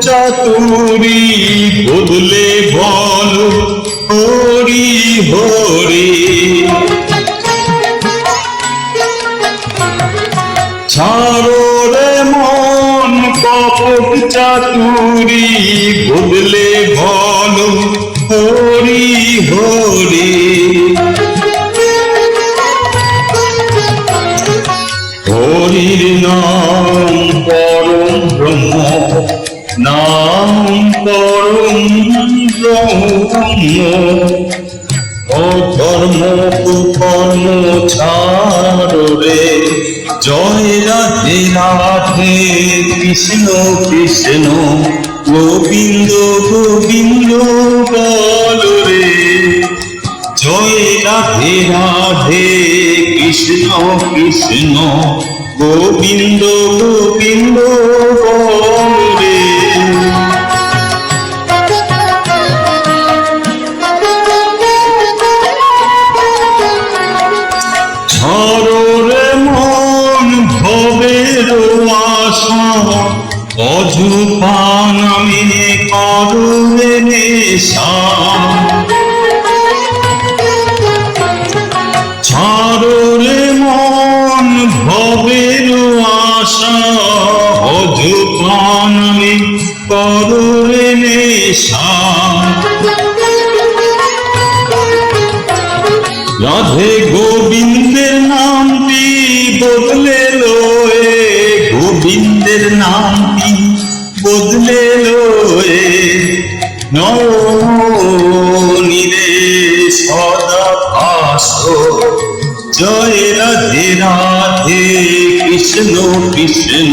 চাতুরি বদলে বল, হরি হরি। ছাড়ো রে মন, কপট চাতুরি বদলে বল, হরি হরি। হরির নাম নাম ব্রহ্ম ও ধর্ম কুকর্ম ছাড় রে জয় রাধে রাধে কৃষ্ণ কৃষ্ণ, গোবিন্দ গোবিন্দ বল রে। জয় রাধে রাধে কৃষ্ণ কৃষ্ণ, গোবিন্দ গোবিন্দ রাধে গোবিন্দের নামটি বদলে লোয়ে, গোবিন্দের নামটি বদলে লোয়ে। নীরে সদা ভাস জয় রাধে রাধে, কৃষ্ণ কৃষ্ণ।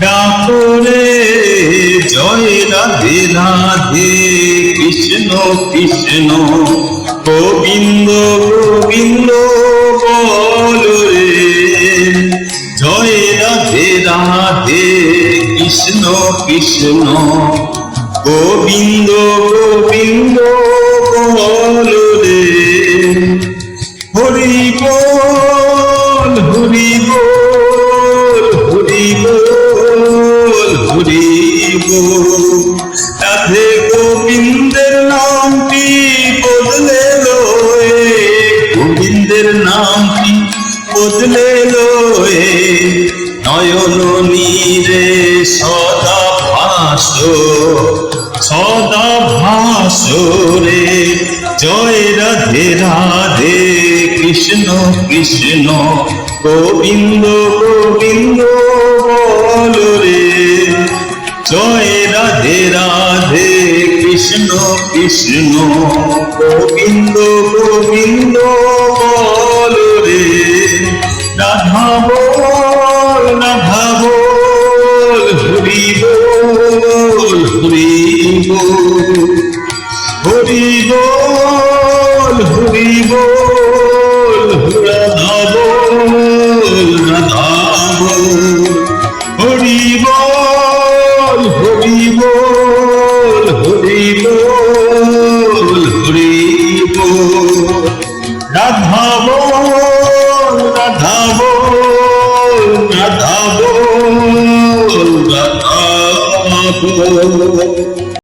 ডাকরে জয় রাধে রাধে, কৃষ্ণ কৃষ্ণ। গোবিন্দ গোবিন্দ, বল জয় রাধে রাধে, কৃষ্ণ কৃষ্ণ। গোবিন্দ গোবিন্দ রাধে গোবিন্দের নামটি বদলে লোয়ে, গোবিন্দের নামটি বদলে লোয়ে, নয়ন নীরে সদা ভাস সদা ভাস রে। জয় রাধে রাধে কৃষ্ণ কৃষ্ণ, গোবিন্দ গোবিন্দ। রাধে রাধে কৃষ্ণ কৃষ্ণ গোবিন্দ গোবিন্দ বল রে। রাধা বল রাধাবো রাধাবো রাধাবো রাধাবো